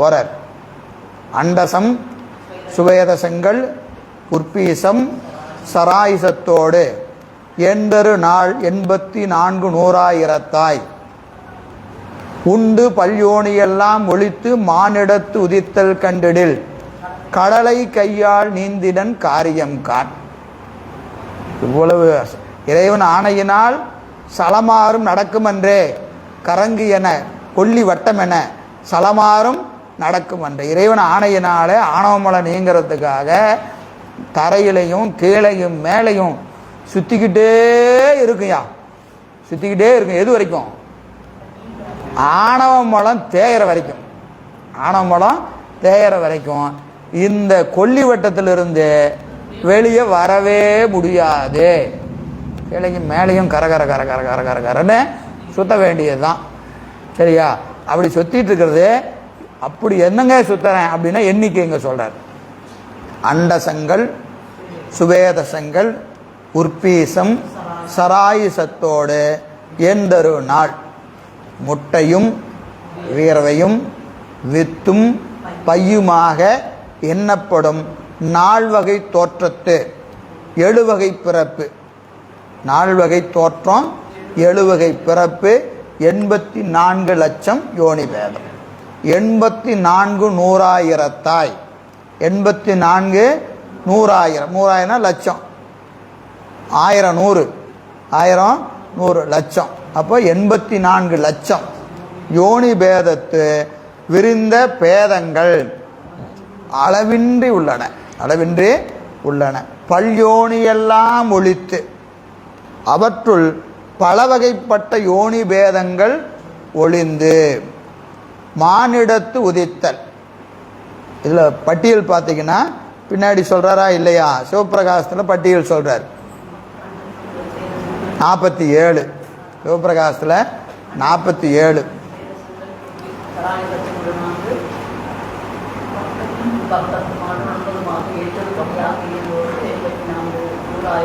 போறார். அண்டசம் சுவேதசங்கள் உற்பீசம் சராயுசத்தோடு. எண்டரு நாள் எண்பத்தி நான்கு நூறாயிரத்தாய். உண்டு பல்யோனியெல்லாம் ஒழித்து மானிடத்து உதித்தல் கண்டிடில். கடலை கையால் நீந்திடன் காரியம் கான் இவ்வளவு இறைவன் ஆணையினால் சலமாறும் நடக்குமென்றே. கரங்கு என கொல்லி வட்டம் என சலமாறும் நடக்கும் அன்றே இறைவன் ஆணையினாலே ஆணவமலை நீங்கிறதுக்காக தரையிலையும் கீழையும் மேலையும் சுத்திக்கிட்டே இருக்குயா சுத்திக்கிட்டே இருக்கும். எது வரைக்கும்? ஆணவ மலம் தேயிற வரைக்கும். ஆணவ மலம் தேயிற வரைக்கும். இந்த கொல்லி வட்டத்திலிருந்து வெளியே வரவே முடியாது. கீழையும் மேலையும் கர கர கர கர கர கர கரன்னு சுத்த வேண்டியதுதான். சரியா? அப்படி சுத்திட்டு இருக்கிறது அப்படி என்னங்க சுத்துறேன் அப்படின்னா எண்ணிக்கைங்க சொல்கிறார் அண்டசங்கள் சுவேதசங்கள் உற்பீசம் சராயுசத்தோடு எந்தரு நாள்? முட்டையும் வீரவையும் வித்தும் பையுமாக எண்ணப்படும் நால்வகை தோற்றத்து எழுவகை பிறப்பு. நால்வகை தோற்றம் எழுவகை பிறப்பு எண்பத்தி நான்கு லட்சம் யோனி பேதம் எண்பத்தி நான்கு நூறாயிரத்தாய் எண்பத்தி நான்கு நூறாயிரம். நூறாயிரம் லட்சம். ஆயிரம் நூறு. ஆயிரம் நூறு லட்சம். அப்போ எண்பத்தி நான்கு லட்சம். யோனி பேதத்து விரிந்த பேதங்கள் அளவின்றி உள்ளன. அளவின்றி உள்ளன. பல்யோனியெல்லாம் ஒழித்து அவற்றுள் பல வகைப்பட்ட யோனி பேதங்கள் ஒளிந்து. மானிடத்து உதித்தல். இதில் பட்டியல் பார்த்தீங்கன்னா பின்னாடி சொல்கிறாரா இல்லையா? சிவபிரகாசத்தில் பட்டியல் சொல்கிறார் நாற்பத்தி ஏழு. சிவபிரகாசத்தில் நாற்பத்தி ஏழு.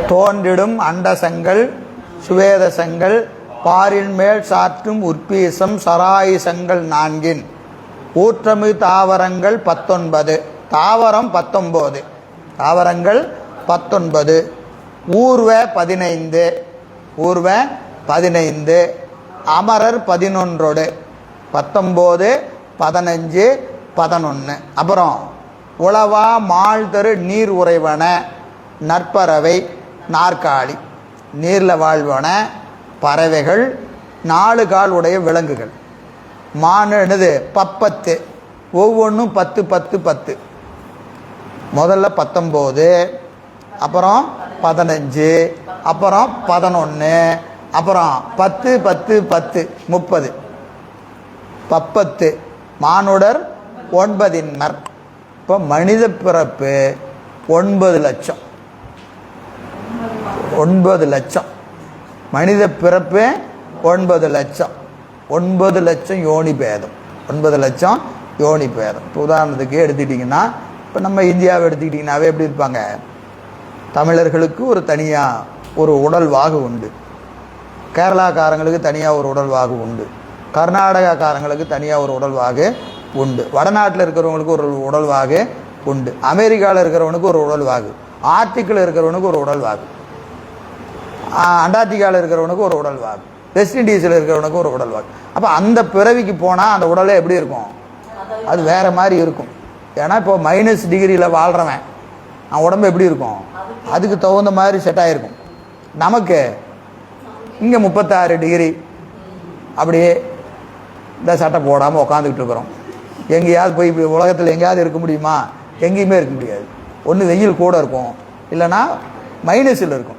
தோன்றிடும் அண்டசங்கள் சுவேதசங்கள் பாரின் மேல் சாற்றும் உற்பீசம் சராயுசங்கள் நான்கின். ஊற்றமி தாவரங்கள் பத்தொன்பது. தாவரம் பத்தொன்பது தாவரங்கள் பத்தொன்பது. ஊர்வ பதினைந்து. ஊர்வ பதினைந்து. அமரர் பதினொன்றோடு. பத்தொம்போது பதினஞ்சு பதினொன்று அப்புறம் உளவா மாழ்தரு நீர் உறைவன நற்பறவை நாற்காலி. நீரில் வாழ்வன பறவைகள் நாலு கால் உடைய விலங்குகள். மானு என்னது? பப்பத்து. ஒவ்வொன்றும் பத்து பத்து பத்து. முதல்ல பத்தொம்போது அப்புறம் பதினஞ்சு அப்புறம் பதினொன்று அப்புறம் பத்து பத்து பத்து முப்பது. பப்பத்து. மானுடர் ஒன்பதின்மர். இப்போ மனித பிறப்பு ஒன்பது லட்சம். ஒன்பது லட்சம். மனித பிறப்பே ஒன்பது லட்சம். ஒன்பது லட்சம் யோனி பேதம். ஒன்பது லட்சம் யோனி பேதம். இப்போ உதாரணத்துக்கு எடுத்துக்கிட்டிங்கன்னா இப்போ நம்ம இந்தியாவை எடுத்துக்கிட்டிங்கன்னாவே எப்படி இருப்பாங்க? தமிழர்களுக்கு ஒரு தனியாக ஒரு உடல் வாகு உண்டு. கேரளாக்காரங்களுக்கு தனியாக ஒரு உடல் வாகு உண்டு. கர்நாடகாக்காரங்களுக்கு தனியாக ஒரு உடல் வாகு உண்டு. வடநாட்டில் இருக்கிறவங்களுக்கு ஒரு உடல் வாகு உண்டு. அமெரிக்காவில் இருக்கிறவனுக்கு ஒரு உடல் வாகு ஆர்டிக்கில் இருக்கிறவனுக்கு ஒரு உடல் வாகு அண்டார்டிகாவில் இருக்கிறவனுக்கு ஒரு உடல் வாக்கு வெஸ்ட் இண்டீஸில் இருக்கிறவனுக்கு ஒரு உடல் வாக்கு அப்போ அந்த பிறவிக்கு போனால் அந்த உடலே எப்படி இருக்கும்? அது வேறு மாதிரி இருக்கும். ஏன்னா இப்போ மைனஸ் டிகிரியில் வாழ்கிறவன் அவன் உடம்பு எப்படி இருக்கும்? அதுக்கு தகுந்த மாதிரி செட் ஆகிருக்கும் நமக்கு இங்கே முப்பத்தாறு டிகிரி அப்படியே இந்த சட்டை போடாமல் உக்காந்துக்கிட்டு இருக்கிறோம். எங்கேயாவது போய் இப்படி உலகத்தில் எங்கேயாவது இருக்க முடியுமா? எங்கேயுமே இருக்க முடியாது. ஒன்று வெயில் கூட இருக்கும். இல்லைன்னா மைனஸில் இருக்கும்.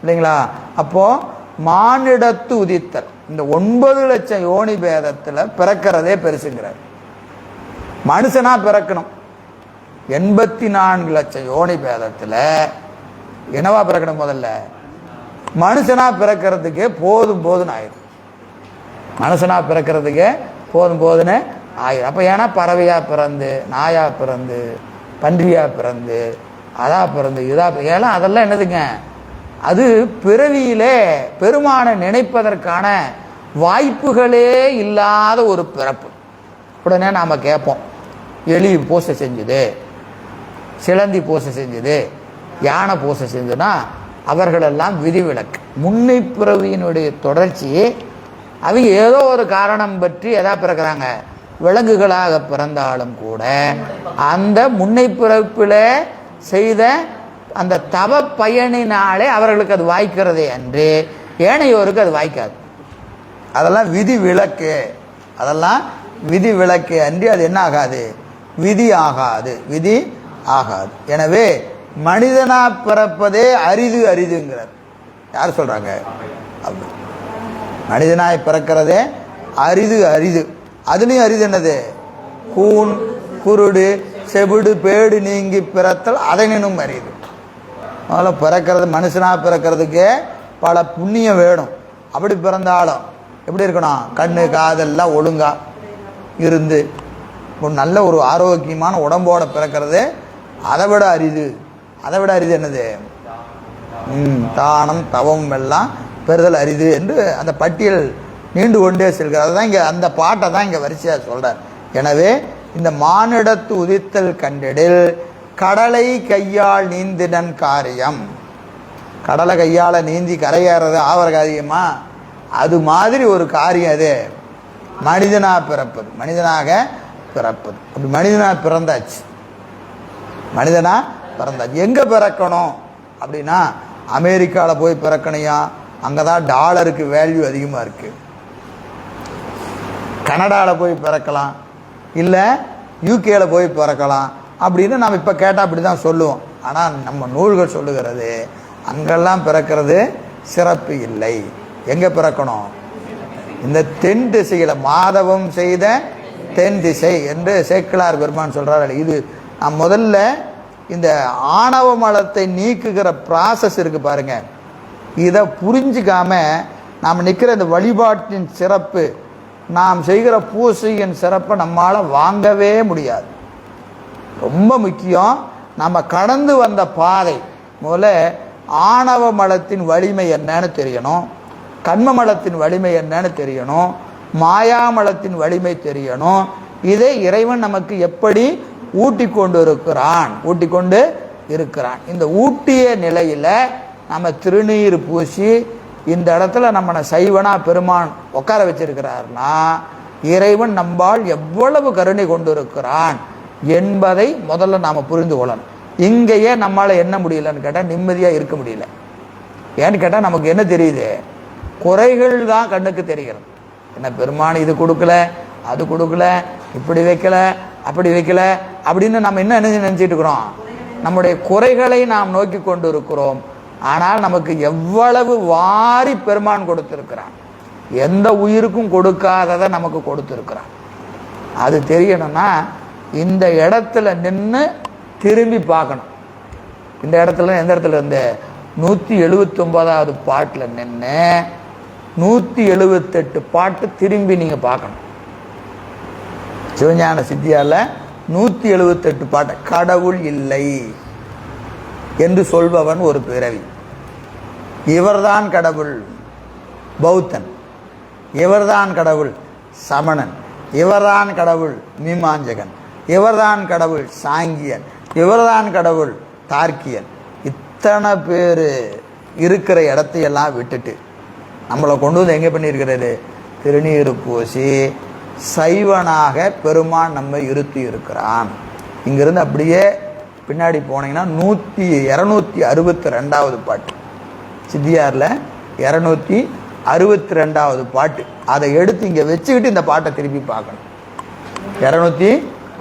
இல்லைங்களா அப்போது மானிடத்து உதித்தல். இந்த ஒன்பது லட்சம் யோனி பேதத்தில் பிறக்கிறதே பெருசுங்கிறார். மனுஷனா பிறக்கணும். எண்பத்தி நான்கு லட்சம் யோனி பேதத்தில் என்னவா பிறக்கணும் முதல்ல? மனுஷனா பிறக்கிறதுக்கே போதும் போதுன்னு ஆயிரும். மனுஷனா பிறக்கிறதுக்கே போதும் போதுன்னு ஆயிரும். அப்போ ஏன்னா பறவையா பிறந்து நாயா பிறந்து பன்றியா பிறந்து அதா பிறந்து இதா ஏன்னா அதெல்லாம் என்னதுங்க? அது பிறவியிலே பெருமானை நினைப்பதற்கான வாய்ப்புகளே இல்லாத ஒரு பிறப்பு. உடனே நாம் கேட்போம் எலி பூசை செஞ்சுது சிலந்தி பூசை செஞ்சது யானை பூசை செஞ்சதுன்னா அவர்களெல்லாம் விதிவிலக்கு. முன்னை பிறவியினுடைய தொடர்ச்சி அவங்க ஏதோ ஒரு காரணம் பற்றி எதா பிறக்கிறாங்க? விலங்குகளாக பிறந்தாலும் கூட அந்த முன்னை பிறப்பில் செய்த அந்த தவ பயனினாலே அவர்களுக்கு அது வாய்க்கிறதே அன்று. ஏனையோருக்கு அது வாய்க்காது. அதெல்லாம் விதி விளக்கு அதெல்லாம் விதி விளக்கு அன்றி அது என்ன ஆகாது விதி ஆகாது. விதி ஆகாது. எனவே மனிதனா பிறப்பதே அரிது அரிதுங்கிறார். யார் சொல்றாங்க? அப்படி. மனிதனாய் பிறக்கிறதே அரிது அரிது. அதுலேயும் அரிது என்னது? கூன் குருடு செவிடு பேடு நீங்கி பிறத்தல் அதனினும் அரிது. முதல்ல பிறக்கிறது மனுஷனாக பிறக்கிறதுக்கு பல புண்ணியம் வேணும். அப்படி பிறந்தாலும் எப்படி இருக்கணும்? கண்ணு காதெல்லாம் ஒழுங்காக இருந்து ஒரு நல்ல ஒரு ஆரோக்கியமான உடம்போட பிறக்கிறது அதை விட அரிது. அதை விட அரிது என்னது? தானம் தவம் எல்லாம் பெறுதல் அரிது என்று அந்த பட்டியல் நீண்டு கொண்டே செல்கிறது தான் இங்கே அந்த பாட்டை தான் இங்கே வரிசையாக சொல்கிறார் எனவே இந்த மானிடத்து உதித்தல் கண்டிடில் கடலை கையால் நீந்தினன் காரியம். கடலை கையால் நீந்தி கரையேறது ஆவர காரியமா? அது மாதிரி ஒரு காரியம் அது. மனிதனாக பிறப்பது. மனிதனாக பிறப்பது. அப்படி மனிதனாக பிறந்தாச்சு. மனிதனாக பிறந்தாச்சு. எங்கே பிறக்கணும்? அப்படின்னா அமெரிக்காவில் போய் பிறக்கணையா அங்கே தான் டாலருக்கு வேல்யூ அதிகமாக இருக்குது கனடாவில் போய் பிறக்கலாம். இல்லை யூகேல போய் பிறக்கலாம். அப்படின்னு நம்ம இப்போ கேட்டால் அப்படி தான் சொல்லுவோம். ஆனால் நம்ம நூல்கள் சொல்லுகிறது அங்கெல்லாம் பிறக்கிறது சிறப்பு இல்லை. எங்கே பிறக்கணும்? இந்த தென் திசையில் மாதவம் செய்த தென் திசை என்று சேக்கிலார் பெருமான் சொல்கிறார் இது நான் முதல்ல இந்த ஆணவ மலத்தை நீக்குகிற ப்ராசஸ் இருக்குது பாருங்கள் இதை புரிஞ்சுக்காம நாம் நிற்கிற இந்த வழிபாட்டின் சிறப்பு நாம் செய்கிற பூசையின் சிறப்பை நம்மால் வாங்கவே முடியாது. ரொம்ப முக்கியம். நம்ம கடந்து வந்த பாதை. முதல்ல ஆணவ மலத்தின் வலிமை என்னன்னு தெரியணும். கண்ம மலத்தின் வலிமை என்னன்னு தெரியணும். மாயாமலத்தின் வலிமை தெரியணும். இதை இறைவன் நமக்கு எப்படி ஊட்டி கொண்டு இருக்கிறான் ஊட்டி கொண்டு இருக்கிறான். இந்த ஊட்டிய நிலையில நம்ம திருநீர் பூசி இந்த இடத்துல நம்மளை சைவனா பெருமான் உட்கார வச்சிருக்கிறார்னா இறைவன் நம்பால் எவ்வளவு கருணை கொண்டு இருக்கிறான் என்பதை முதல்ல நாம் புரிந்து கொள்ளணும். இங்கேயே நம்மளால் என்ன முடியலன்னு கேட்டால் நிம்மதியாக இருக்க முடியல. ஏன்னு கேட்டால் நமக்கு என்ன தெரியுது? குறைகள் தான் கண்ணுக்கு தெரிகிறது. என்ன பெருமான் இது கொடுக்கல அது கொடுக்கல இப்படி வைக்கல அப்படி வைக்கல அப்படின்னு நம்ம என்ன என்ன நினைச்சிட்டு இருக்கிறோம்? நம்முடைய குறைகளை நாம் நோக்கி கொண்டு இருக்கிறோம் ஆனால் நமக்கு எவ்வளவு வாரி பெருமான் கொடுத்திருக்கிறான். எந்த உயிருக்கும் கொடுக்காததை நமக்கு கொடுத்துருக்குறான். அது தெரியணும்னா இந்த இடத்துல நின்று திரும்பி பார்க்கணும். இந்த இடத்துல எந்த இடத்துல? இருந்து நூற்றி எழுபத்தொம்போதாவது பாட்டில் நின்று நூற்றி எழுபத்தெட்டு பாட்டு திரும்பி நீங்கள் பார்க்கணும். சிவஞான சித்தியால் நூற்றி எழுபத்தெட்டு பாட்டு கடவுள் இல்லை என்று சொல்பவன் ஒரு பிறவி. இவர்தான் கடவுள் பௌத்தன். இவர்தான் கடவுள் சமணன். இவர்தான் கடவுள் மீமாஞ்சகன். இவர்தான் கடவுள் சாங்கியன். இவர்தான் கடவுள் தார்க்கியன். இத்தனை பேர் இருக்கிற இடத்தையெல்லாம் விட்டுட்டு நம்மளை கொண்டு வந்து எங்கே பண்ணியிருக்கிறது? திருநீர் பூசி சைவனாக பெருமான் நம்ம இருத்தி இருக்கிறான். இங்கிருந்து அப்படியே பின்னாடி போனீங்கன்னா நூற்றி இரநூத்தி அறுபத்தி ரெண்டாவது பாட்டு. சித்தியாரில் இரநூத்தி அறுபத்தி ரெண்டாவது பாட்டு. அதை எடுத்து இங்கே வச்சுக்கிட்டு இந்த பாட்டை திருப்பி பார்க்கணும். இரநூத்தி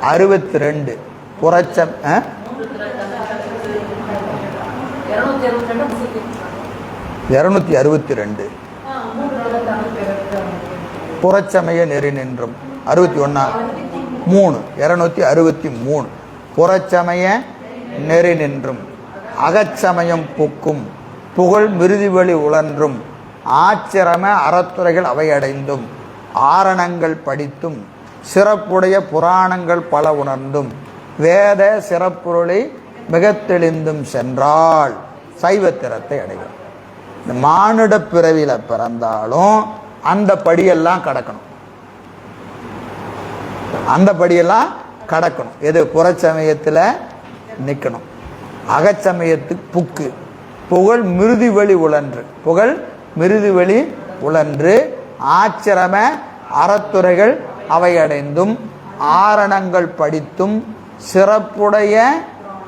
அறுபத்தி ரெண்டு புரட்சம் இரநூத்தி அறுபத்தி ரெண்டு புறச்சமய நெறி நின்றும். அறுபத்தி ஒன்றா மூணு. இரநூத்தி அறுபத்தி மூணு. புறச்சமய நெறி நின்றும். அகச்சமயம் புக்கும். புகழ் மிருதிவெளி உழன்றும். ஆச்சிரம அறத்துறைகள் அவையடைந்தும் ஆரணங்கள் படித்தும். சிறப்புடைய புராணங்கள் பல உணர்ந்தும் வேத சிறப்புருளை மிக தெளிந்தும் சென்றால் சைவத்திரத்தை அடையும் இந்த மானுட பிறவியில பிறந்தாலும் அந்த படியெல்லாம் கடக்கணும். அந்த படியெல்லாம் கடக்கணும். எது? புறச்சமயத்தில் நிற்கணும் அகச்சமயத்துக்கு புக்கு. புகழ் மிருதி வழி உழன்று. புகழ் மிருதி வழி உழன்று. ஆச்சிரம அறத்துறைகள் அவையடைந்தும் ஆரணங்கள் படித்தும் சிறப்புடைய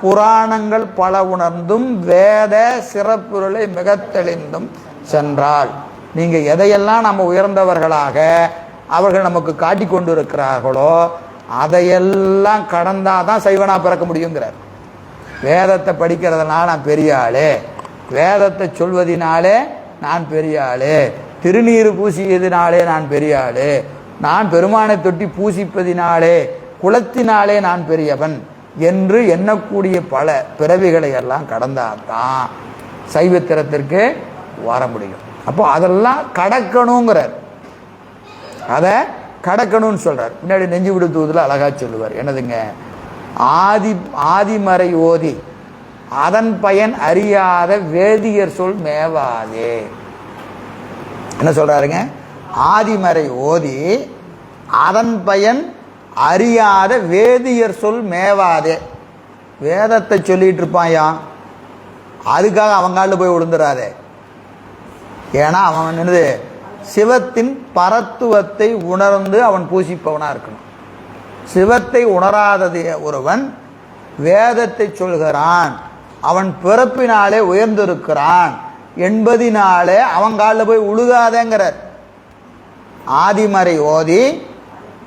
புராணங்கள் பல உணர்ந்தும் வேத சிறப்புகளை மிக தெளிந்தும் சென்றால் நீங்க எதையெல்லாம் நம்ம உயர்ந்தவர்களாக அவர்கள் நமக்கு காட்டி கொண்டு இருக்கிறார்களோ அதையெல்லாம் கடந்தாதான் சைவனா பிறக்க முடியுங்கிறார். வேதத்தை படிக்கிறதுனால நான் பெரிய ஆளு. வேதத்தை சொல்வதினாலே நான் பெரிய ஆளு. திருநீர் பூசியதினாலே நான் பெரிய ஆளு. நான் பெருமானை தொட்டி பூசிப்பதினாலே குலத்தினாலே நான் பெரியவன் என்று எண்ணக்கூடிய பல பிறவிகளை எல்லாம் கடந்தாதான் சைவத்திரத்திற்கு வர முடியும். அப்போ அதெல்லாம் கடக்கணுங்கிறார். அதை கடக்கணும்னு சொல்றார். பின்னாடி நெஞ்சு விடுத்துவதில் அழகா சொல்லுவார். என்னதுங்க? ஆதி ஆதிமறை ஓதி அதன் பயன் அறியாத வேதியர் சொல் மேவாதே. என்ன சொல்றாருங்க? ஆதிமறை ஓதி அதன் பயன் அறியாத வேதியர் சொல் மேவாதே. வேதத்தை சொல்லிட்டு இருப்பாயா? அதுக்காக அவங்கால போய் விழுந்துடாதே ஏன்னா அவன் என்னது? சிவத்தின் பரத்துவத்தை உணர்ந்து அவன் பூசிப்பவனாக இருக்கணும். சிவத்தை உணராதது ஒருவன் வேதத்தை சொல்கிறான். அவன் பிறப்பினாலே உயர்ந்திருக்கிறான் என்பதினாலே அவன் காலில் போய் உழுகாதேங்கிறார். ஆதிமறை ஓதி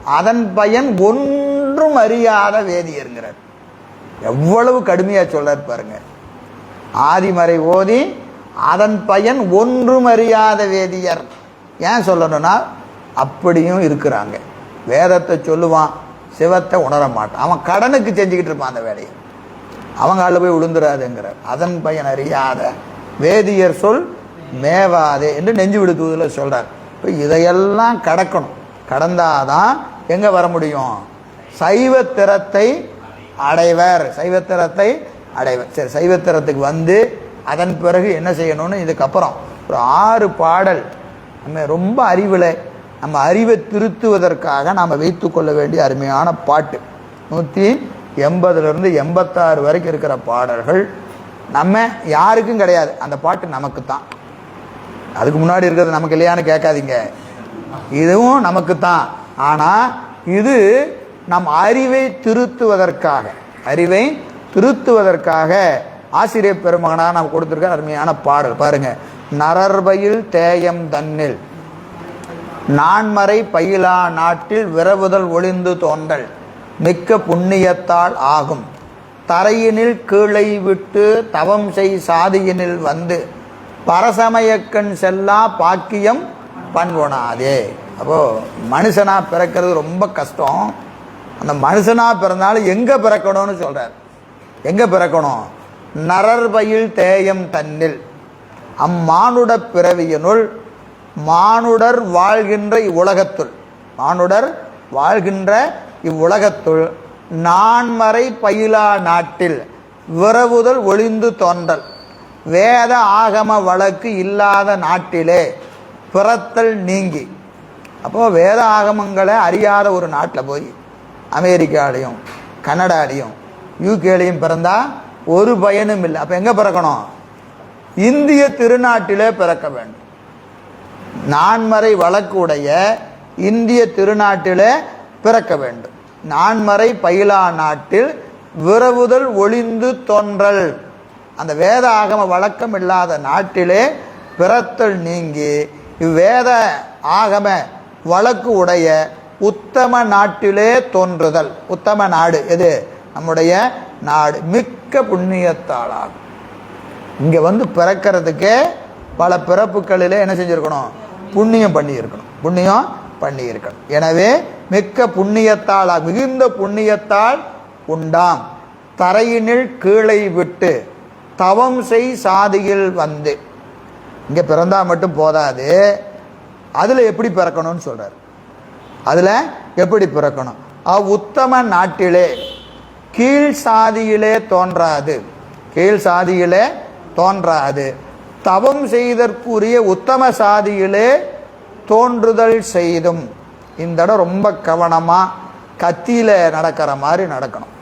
அதன் பயன் ஒன்றும் அறியாத வேதியருங்கிறார். எவ்வளவு கடுமையாக சொல்றார் பாருங்க. ஆதிமறை ஓதி அதன் பயன் ஒன்றும் அறியாத வேதியர். ஏன் சொல்லணும்னா அப்படியும் இருக்கிறாங்க. வேதத்தை சொல்லுவான் சிவத்தை உணர மாட்டான். அவன் கடனுக்கு செஞ்சுக்கிட்டு இருப்பான் அந்த வேலையை. அவங்க அளவு போய் விழுந்துராதுங்கிறார் அதன் பயன் அறியாத வேதியர் சொல் மேவாதே என்று நெஞ்சு விடுத்துவதில் சொல்கிறார் இப்போ இதையெல்லாம் கடக்கணும். கடந்தாதான் எங்கே வர முடியும்? சைவத்திறத்தை அடைவர். சைவத்திறத்தை அடைவர். சரி சைவத்திறத்துக்கு வந்து அதன் பிறகு என்ன செய்யணும்னு இதுக்கப்புறம் ஒரு ஆறு பாடல். நம்ம ரொம்ப அறிவில் நம்ம அறிவை திருத்துவதற்காக நாம் வைத்துக்கொள்ள வேண்டிய அருமையான பாட்டு. நூற்றி எண்பதுலேருந்து எண்பத்தாறு வரைக்கும் இருக்கிற பாடல்கள் நம்ம யாருக்கும் கிடையாது. அந்த பாட்டு நமக்கு தான் அதுக்கு முன்னாடி இருக்கிறது நமக்கு இல்லையான்னு கேட்காதீங்க. இதுவும் நமக்கு தான் ஆனால் இது நம் அறிவை திருத்துவதற்காக அறிவை திருத்துவதற்காக ஆசிரியர் பெருமகனாக நாம் கொடுத்துருக்க அருமையான பாடல். பாருங்க. நரர்பயில் தேயம் தன்னில் நான்மறை பயிலா நாட்டில் விரவுதல் ஒளிந்து தோன்றல் மிக்க புண்ணியத்தால் ஆகும். தரையினில் கீழை விட்டு தவம் செய் சாதியினில் வந்து பரசமயக்கண் செல்லா பாக்கியம் பண்பொணாதே அப்போ மனுஷனா பிறக்கிறது ரொம்ப கஷ்டம். அந்த மனுஷனா பிறந்தாலும் எங்க பிறக்கணும்னு சொல்றார். எங்க பிறக்கணும்? நரர்பயில் தேயம் தன்னில். அம்மானுட பிறவியினுள் மானுடர் வாழ்கின்ற இவ்வுலகத்துள். மானுடர் வாழ்கின்ற இவ்வுலகத்துள். நான்மறை பயிலா நாட்டில் விரவுதல் ஒளிந்து தோன்றல். வேத ஆகம வழக்கு இல்லாத நாட்டிலே பிறத்தல் நீங்கி. அப்போ வேத ஆகமங்களை அறியாத ஒரு நாட்டில் போய் அமெரிக்காலையும் கனடாலையும் யூகேலையும் பிறந்தா ஒரு பயனும் இல்லை. அப்போ எங்கே பிறக்கணும்? இந்திய திருநாட்டிலே பிறக்க வேண்டும். நான்மறை வழக்குடைய இந்திய திருநாட்டிலே பிறக்க வேண்டும். நான்மறை பயிலா நாட்டில் விரவுதல் ஒளிந்து தோன்றல். அந்த வேத ஆகம வழக்கம் இல்லாத நாட்டிலே பிறத்தல் நீங்கி இவ்வேத ஆகம வழக்கு உடைய உத்தம நாட்டிலே தோன்றுதல். உத்தம நாடு எது? நம்முடைய நாடு. மிக்க புண்ணியத்தாளாகும். இங்க வந்து பிறக்கிறதுக்கே பல பிறப்புகளிலே என்ன செஞ்சிருக்கணும்? புண்ணியம் பண்ணியிருக்கணும். புண்ணியம் பண்ணியிருக்கணும். எனவே மிக்க புண்ணியத்தால் மிகுந்த புண்ணியத்தால் உண்டாம். தரையினில் கீழே விட்டு தவம் செய் சாதியில் வந்து. இங்கே பிறந்தா மட்டும் போதாது. அதில் எப்படி பிறக்கணும்னு சொல்கிறார் அதில் எப்படி பிறக்கணும்? அவ் உத்தம நாட்டிலே கீழ் சாதியிலே தோன்றாது. கீழ் சாதியிலே தோன்றாது. தவம் செய்தற்குரிய உத்தம சாதியிலே தோன்றுதல் செய்தும். இந்த இடம் ரொம்ப கவனமாக கத்தியில் நடக்கிற மாதிரி நடக்கணும்.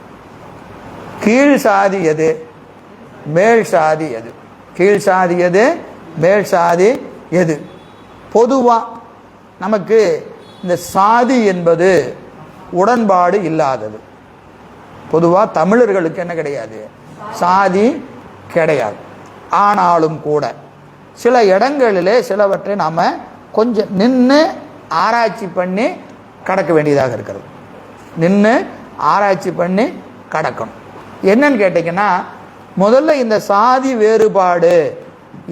கீழ் சாதி எது? மேல் சாதி எது? கீழ் சாதி எது? மேல் சாதி எது? பொதுவாக நமக்கு இந்த சாதி என்பது உடன்பாடு இல்லாதது. பொதுவாக தமிழர்களுக்கு என்ன கிடையாது? சாதி கிடையாது. ஆனாலும் கூட சில இடங்களிலே சிலவற்றை நாம் கொஞ்சம் நின்று ஆராய்ச்சி பண்ணி கடக்க வேண்டியதாக இருக்கிறது. நின்று ஆராய்ச்சி பண்ணி கடக்கணும். என்னன்னு கேட்டிங்கன்னா முதல்ல இந்த சாதி வேறுபாடு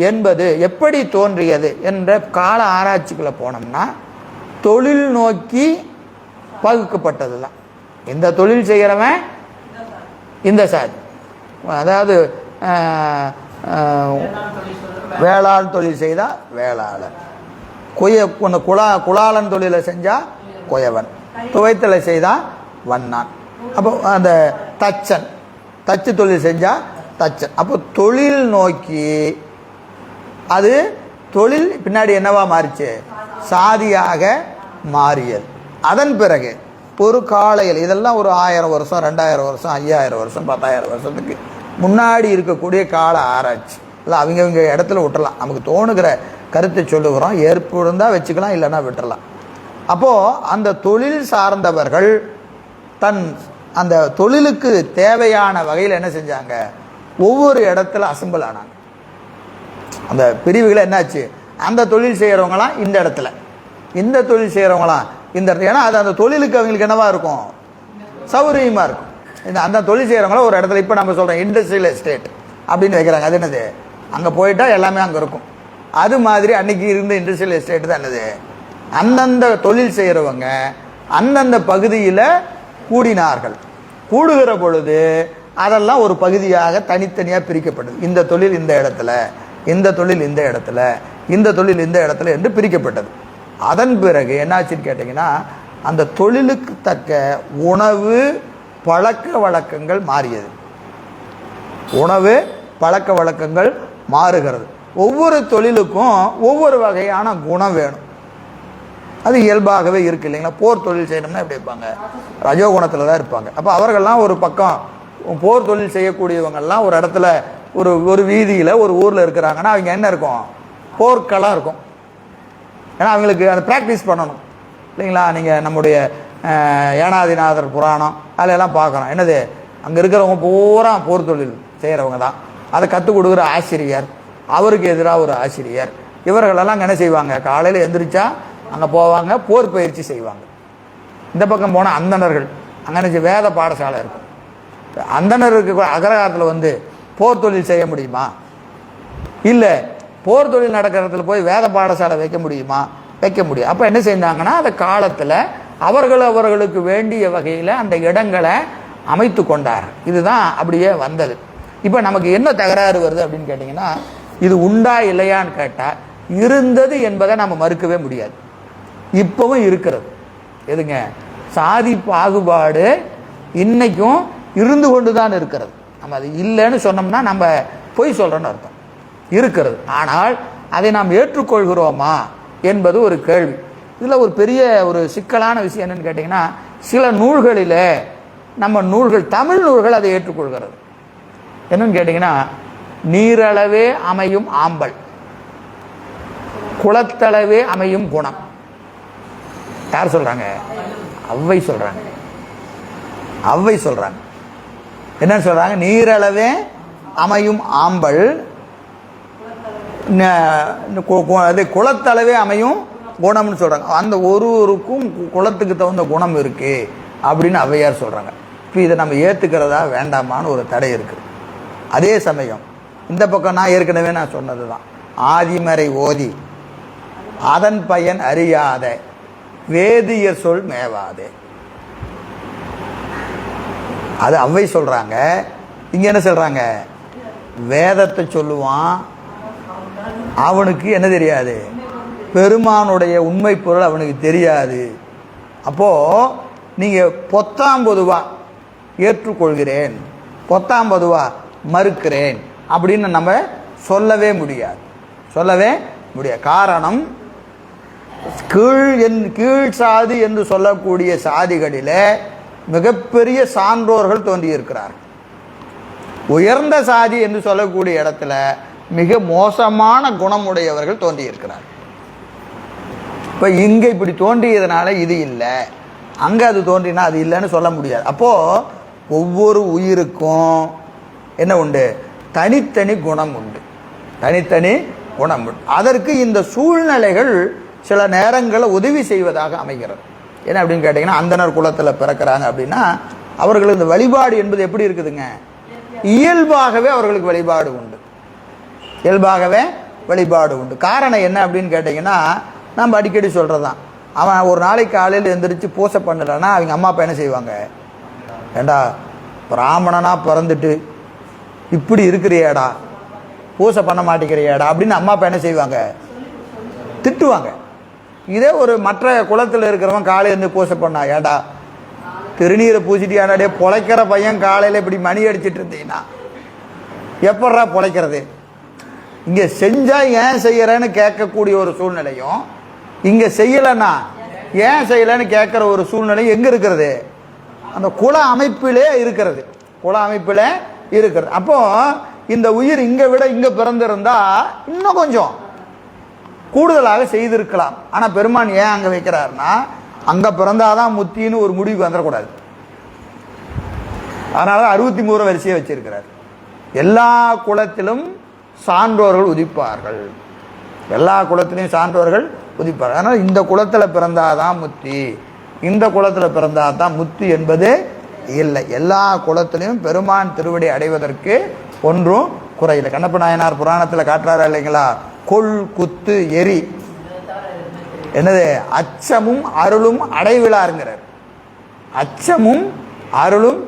என்பது எப்படி தோன்றியது என்ற கால ஆராய்ச்சிக்குள்ளே போனோம்னா தொழில் நோக்கி பகுக்கப்பட்டது தான் இந்த தொழில் செய்கிறவன் இந்த சாதி. அதாவது வேளாண் தொழில் செய்தால் வேளாளர் கொய அந்த குலா குலாளன் தொழிலை செஞ்சால் கொயவன். துவைத்தலை செய்தால் வண்ணான். அப்போ அந்த தச்சன் தச்சு தொழில் செஞ்சால் தச்சன் அப்போ தொழில் நோக்கி அது தொழில் பின்னாடி என்னவா மாறிச்சு? சாதியாக மாறியது அதன் பிறகு ஒரு காலையில் இதெல்லாம் ஒரு ஆயிரம் வருஷம் ரெண்டாயிரம் வருஷம் ஐயாயிரம் வருஷம் பத்தாயிரம் வருஷத்துக்கு முன்னாடி இருக்கக்கூடிய கால ஆராய்ச்சி. இல்லை அவங்க அவங்க இடத்துல விட்டுறலாம். நமக்கு தோணுகிற கருத்தை சொல்லுகிறோம். ஏற்பு இருந்தால் வச்சுக்கலாம் இல்லைன்னா விட்டுறலாம். அப்போது அந்த தொழில் சார்ந்தவர்கள் தன் அந்த தொழிலுக்கு தேவையான வகையில் என்ன செஞ்சாங்க? ஒவ்வொரு இடத்துல அசம்பிள் ஆனாங்க. அந்த பிரிவுகளை என்னாச்சு? அந்த தொழில் செய்கிறவங்களாம் இந்த இடத்துல. இந்த தொழில் செய்கிறவங்களாம் இந்த இடத்துல. ஏன்னா அது அந்த தொழிலுக்கு அவங்களுக்கு என்னவா இருக்கும்? சௌகரியமாக இருக்கும். இந்த அந்த தொழில் செய்கிறவங்கள ஒரு இடத்துல இப்போ நம்ம சொல்கிறோம் இண்டஸ்ட்ரியல் எஸ்டேட் அப்படின்னு வைக்கிறாங்க. அது என்னது? அங்கே போயிட்டால் எல்லாமே அங்கே இருக்கும். அது மாதிரி அன்னைக்கு இருந்த இண்டஸ்ட்ரியல் எஸ்டேட் தான் என்னது? அந்தந்த தொழில் செய்கிறவங்க அந்தந்த பகுதியில் கூடினார்கள். கூடுகிற பொழுது அதெல்லாம் ஒரு பகுதியாக தனித்தனியாக பிரிக்கப்பட்டது இந்த தொழில் இந்த இடத்துல இந்த தொழில் இந்த இடத்துல இந்த தொழில் இந்த இடத்துல என்று பிரிக்கப்பட்டது. அதன் பிறகு என்னாச்சுன்னு கேட்டிங்கன்னா அந்த தொழிலுக்கு தக்க உணவு பழக்க வழக்கங்கள் மாறியது. உணவு பழக்க வழக்கங்கள் மாறுகிறது. ஒவ்வொரு தொழிலுக்கும் ஒவ்வொரு வகையான குணம் வேணும். அது இயல்பாகவே இருக்கு இல்லைங்களா? போர் தொழில் செய்யணும்னா எப்படி இருப்பாங்க? ரஜோகுணத்தில் தான் இருப்பாங்க. அப்போ அவர்கள்லாம் ஒரு பக்கம் போர் தொழில் செய்யக்கூடியவங்கெல்லாம் ஒரு இடத்துல ஒரு ஒரு வீதியில் ஒரு ஊரில் இருக்கிறாங்கன்னா அவங்க என்ன இருக்கும்? போர்க்களம் இருக்கும். ஏன்னா அவங்களுக்கு அதை ப்ராக்டிஸ் பண்ணணும். இல்லைங்களா? நீங்கள் நம்முடைய ஏனாதிநாதர் புராணம் அதிலெல்லாம் பார்க்குறோம் என்னது? அங்கே இருக்கிறவங்க பூரா போர் தொழில் செய்கிறவங்க தான். அதை கற்றுக் கொடுக்குற ஆசிரியர் அவருக்கு எதிராக ஒரு ஆசிரியர். இவர்களெல்லாம் என்ன செய்வாங்க? காலையில் எந்திரிச்சா அங்கே போவாங்க போர் பயிற்சி செய்வாங்க. இந்த பக்கம் போனால் அந்தணர்கள். அங்கே என்ன வேத பாடசாலை இருக்கும். அந்தணருக்கு அகரகாரத்தில் வந்து போர் தொழில் செய்ய முடியுமா? இல்லை போர் தொழில் நடக்கிற இடத்துல போய் வேத பாடசாலை வைக்க முடியுமா? வைக்க முடியும். அப்போ என்ன செஞ்சாங்கன்னா அந்த காலத்தில் அவர்கள் அவர்களுக்கு வேண்டிய வகையில் அந்த இடங்களை அமைத்து கொண்டார். இதுதான் அப்படியே வந்தது. இப்போ நமக்கு என்ன தகராறு வருது அப்படின்னு கேட்டிங்கன்னா இது உண்டா இல்லையான்னு கேட்டால் இருந்தது என்பதை நம்ம மறுக்கவே முடியாது. இப்போவும் இருக்கிறது. எதுங்க? சாதி பாகுபாடு இன்னைக்கும் இருந்து கொண்டு தான் இருக்கிறது. நம்ம அது இல்லைன்னு சொன்னோம்னா நம்ம பொய் சொல்கிறோன்னு அர்த்தம். இருக்கிறது. ஆனால் அதை நாம் ஏற்றுக்கொள்கிறோமா என்பது ஒரு கேள்வி. இதில் ஒரு பெரிய ஒரு சிக்கலான விஷயம் என்னென்னு கேட்டிங்கன்னா சில நூல்களில் நம்ம நூல்கள் தமிழ் நூல்கள் அதை ஏற்றுக்கொள்கிறது. என்னன்னு கேட்டிங்கன்னா நீரளவே அமையும் ஆம்பல். குளத்தளவே அமையும் குணம். யார் சொல்கிறாங்க அவ்வை சொல்கிறாங்க அவ்வை சொல்கிறாங்க என்ன சொல்கிறாங்க நீரளவே அமையும் ஆம்பல். ந- அது குளத்தளவே அமையும் குணம்னு சொல்கிறாங்க அந்த ஒரு ஒருக்கும் குளத்துக்கு தகுந்த குணம் இருக்குது அப்படின்னு அவையார் சொல்கிறாங்க இப்போ இதை நம்ம ஏற்றுக்கிறதா வேண்டாமான்னு ஒரு தடை இருக்குது அதே சமயம் இந்த பக்கம் நான் ஏற்கனவே நான் சொன்னது தான் ஆதிமறை ஓதி அதன் பயன் அறியாத வேதியர் சொல் மேவாதே. அது அவ்வை சொல்கிறாங்க இங்கே என்ன சொல்கிறாங்க வேதத்தை சொல்லுவான். அவனுக்கு என்ன தெரியாது? பெருமானுடைய உண்மை பொருள் அவனுக்கு தெரியாது. அப்போது நீங்கள் பொத்தாம் பொதுவா ஏற்றுக்கொள்கிறேன். பொத்தாம் பொதுவா மறுக்கிறேன். அப்படின்னு நம்ம சொல்லவே முடியாது. சொல்லவே முடியாது. காரணம் கீழ் என் கீழ் சாதி என்று சொல்லக்கூடிய சாதிகளிலே மிகப்பெரிய சான்றோர்கள் தோன்றியிருக்கிறார் உயர்ந்த சாதி என்று சொல்லக்கூடிய இடத்துல மிக மோசமான குணமுடையவர்கள் தோன்றியிருக்கிறார் இப்போ இங்கே இப்படி தோன்றியதுனால இது இல்லை. அங்கே அது தோன்றினா அது இல்லைன்னு சொல்ல முடியாது. அப்போது ஒவ்வொரு உயிருக்கும் என்ன உண்டு? தனித்தனி குணம் உண்டு. தனித்தனி குணம் உண்டு. அதற்கு இந்த சூழ்நிலைகள் சில நேரங்களில் உதவி செய்வதாக அமைகிறது. என்ன அப்படின்னு கேட்டிங்கன்னா அந்தனர் குலத்தில் பிறக்கிறாங்க அப்படின்னா அவர்களுக்கு இந்த வழிபாடு என்பது எப்படி இருக்குதுங்க? இயல்பாகவே அவர்களுக்கு வழிபாடு உண்டு. இயல்பாகவே வழிபாடு உண்டு. காரணம் என்ன அப்படின்னு கேட்டிங்கன்னா நம்ம அடிக்கடி சொல்கிறது தான் அவன் ஒரு நாளைக்கு காலையில் எழுந்திரிச்சு பூசை பண்ணலைன்னா அவங்க அம்மா அப்பா என்ன செய்வாங்க? ஏண்டா பிராமணனாக பிறந்துட்டு இப்படி இருக்கிறியாடா? பூசை பண்ண மாட்டேங்கிறியாடா? அப்படின்னு அம்மா அப்பா என்ன செய்வாங்க? திட்டுவாங்க. இதே ஒரு மற்ற குளத்தில் இருக்கிறவன் காலையில் இருந்து பூசை பண்ணா ஏடா திருநீரை பூசிட்டியாடாடே பொழைக்கிற பையன் காலையில் இப்படி மணி அடிச்சிட்டு இருந்தீங்கன்னா எப்பட்றா பொழைக்கிறது? இங்கே செஞ்சால் ஏன் செய்கிறேன்னு கேட்கக்கூடிய ஒரு சூழ்நிலையும் இங்கே செய்யலைன்னா ஏன் செய்யலைன்னு கேட்குற ஒரு சூழ்நிலை எங்கே இருக்கிறது? அந்த குல அமைப்பிலே இருக்கிறது. குல அமைப்பில் இருக்கிறது. அப்போது இந்த உயிர் இங்கே விட இங்கே பிறந்திருந்தா இன்னும் கொஞ்சம் கூடுதலாக செய்திருக்கலாம். ஆனால் பெருமான் ஏன் அங்கே வைக்கிறாருன்னா அங்கே பிறந்தாதான் முத்தின்னு ஒரு முடிவுக்கு வந்துடக்கூடாது. அதனால அறுபத்தி மூணு வரிசையை வச்சிருக்கிறார். எல்லா குலத்திலும் சான்றோர்கள் உதிப்பார்கள். எல்லா குலத்திலையும் சான்றோர்கள் உதிப்பார்கள். அதனால் இந்த குலத்தில் பிறந்தாதான் முத்தி. இந்த குலத்தில் பிறந்தாதான் முத்தி என்பது இல்லை. எல்லா குலத்திலையும் பெருமான் திருவடி அடைவதற்கு ஒன்றும் குறையில. கண்ணப்ப நாயனார் புராணத்தில் காட்டுறாரா இல்லைங்களா? கொள் குத்து எரி. என்னது? அச்சமும் அருளும் அடைவிழாருங்கிறார் அச்சமும் அருளும்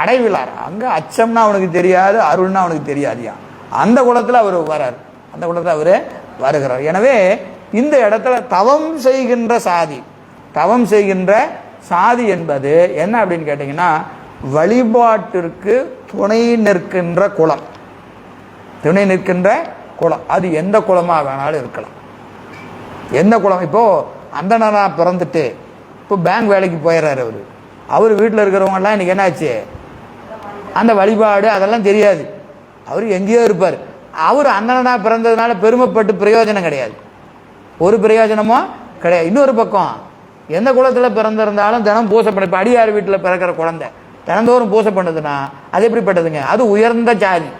அடைவிழார் அங்க அச்சம்னா அவனுக்கு தெரியாது அருள்னா அவனுக்கு தெரியாதியா? அந்த குலத்தில் அவர் வரார். அந்த குலத்தில் அவர் வருகிறார். எனவே இந்த இடத்துல தவம் செய்கின்ற சாதி தவம் செய்கின்ற சாதி என்பது என்ன அப்படின்னு கேட்டிங்கன்னா வழிபாட்டிற்கு துணை நிற்கின்ற குளம் துணை நிற்கின்ற குளம் அது எந்த குளமாக வேணாலும் இருக்கலாம். எந்த குளம் இப்போ அந்தனா பிறந்துட்டு இப்போ பேங்க் வேலைக்கு போயிடுறாரு அவர். அவர் வீட்டில் இருக்கிறவங்கலாம் இன்னைக்கு என்னாச்சு? அந்த வழிபாடு அதெல்லாம் தெரியாது. அவர் எங்கேயோ இருப்பார். அவர் அண்ணனாக பிறந்ததுனால பெருமைப்பட்டு பிரயோஜனம் கிடையாது. ஒரு பிரயோஜனமோ கிடையாது. இன்னொரு பக்கம் எந்த குளத்தில் பிறந்திருந்தாலும் தினம் பூசை இப்போ அடியார் வீட்டில் பிறக்கிற குழந்தை. தினந்தோறும் பூசை பண்ணுதுன்னா அது எப்படிப்பட்டதுங்க? அது உயர்ந்த ஜாதி.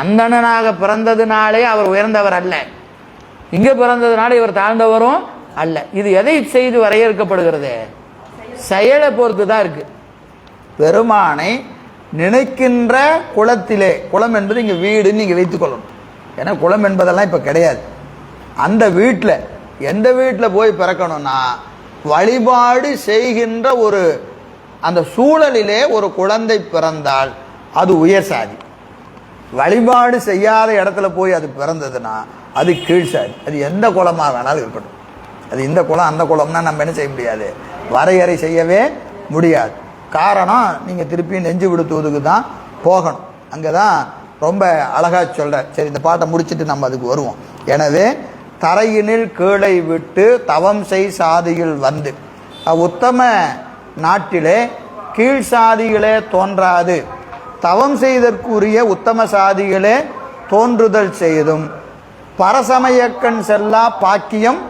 அந்தணனாக பிறந்ததுனாலே அவர் உயர்ந்தவர் அல்ல. இங்கே பிறந்ததுனால இவர் தாழ்ந்தவரும் அல்ல. இது எதை செய்து வரையறுக்கப்படுகிறது? செயலை பொறுத்து தான் இருக்கு. பெருமானை நினைக்கின்ற குளத்திலே குளம் என்பது இங்கே வீடுன்னு நீங்கள் வைத்துக்கொள்ளணும் ஏன்னா குளம் என்பதெல்லாம் இப்போ கிடையாது. அந்த வீட்டில் எந்த வீட்டில் போய் பிறக்கணும்னா வழிபாடு செய்கின்ற ஒரு அந்த சூழலிலே ஒரு குழந்தை பிறந்தால் அது உயர் சாதி. வழிபாடு செய்யாத இடத்துல போய் அது பிறந்ததுன்னா அது கீழ் சாதி. அது எந்த குளமாக வேணாலும் இருக்கட்டும். அது இந்த குளம் அந்த குளம்னா நம்ம என்ன செய்ய முடியாது? வரையறை செய்யவே முடியாது. காரணம் நீங்கள் திருப்பி நெஞ்சு விடுத்துவதுக்கு தான் போகணும். அங்கே தான் ரொம்ப அழகாக சொல்கிறேன் சரி இந்த பாட்டை முடிச்சுட்டு நம்ம அதுக்கு வருவோம். எனவே தரையினில் கீழை விட்டு தவம் செய் சாதியில் வந்து. உத்தம நாட்டிலே கீழ் சாதிகளே தோன்றாது. தவம் செய்தற்குரிய உத்தம சாதிகளே தோன்றுதல் செய்தும். பரசமயக்கண் செல்லா பாக்கியம்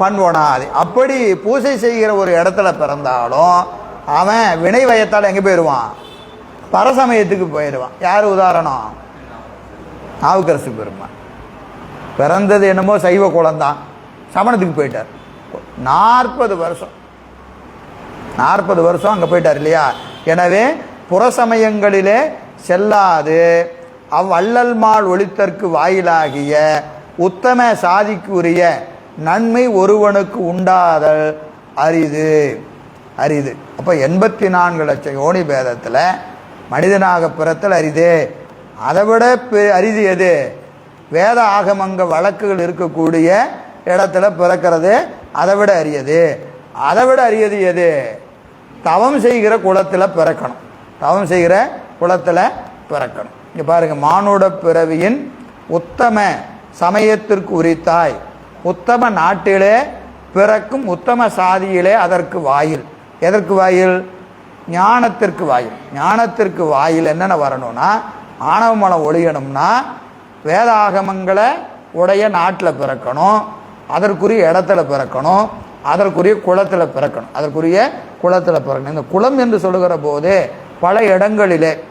பண்பொணாது அப்படி பூஜை செய்கிற ஒரு இடத்துல பிறந்தாலும் அவன் வினை வயத்தால் எங்கே போயிடுவான் பரசமயத்துக்கு போயிடுவான் யார் உதாரணம்? நாவுக்கரசு பெருமான். பிறந்தது என்னமோ சைவ குளம்தான் சமணத்துக்கு போயிட்டார். நாற்பது வருஷம். நாற்பது வருஷம் அங்கே போயிட்டார் இல்லையா? எனவே புறசமயங்களிலே செல்லாது. அவ்வள்ளல் மால் ஒளித்தற்கு வாயிலாகிய உத்தம சாதிக்குரிய நன்மை ஒருவனுக்கு உண்டாதல் அரிது. அரிது. அப்போ எண்பத்தி நான்கு லட்சம் யோனி பேதத்தில் மனிதனாக பிறத்தல் அரிது. அதை விட பெ- அரிது எது? வேத ஆகமங்க வழக்குகள் இருக்கக்கூடிய இடத்துல பிறக்கிறது அதை விட அரியது. அதை விட அரியது எது? தவம் செய்கிற குளத்தில் பிறக்கணும். தவம் செய்கிற குளத்தில் பிறக்கணும். இங்கே பாருங்கள் மானுட பிறவியின் உத்தம சமயத்திற்கு உரித்தாய். உத்தம நாட்டிலே பிறக்கும் உத்தம சாதியிலே அதற்கு வாயில். எதற்கு வாயில்? ஞானத்திற்கு வாயில். ஞானத்திற்கு வாயில் என்னென்ன வரணும்னா ஆணவ மலம் ஒழியணும்னா வேதாகமங்களை உடைய நாட்டில் பிறக்கணும் அதற்குரிய இடத்துல பிறக்கணும் அதற்குரிய குளத்தில் பிறக்கணும். அதற்குரிய குளத்தில் பிறக்கணும். இந்த குளம் என்று சொல்லுகிற போதே பல இடங்களிலே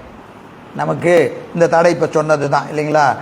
நமக்கு இந்த தடை இப்போ சொன்னது தான் இல்லைங்களா?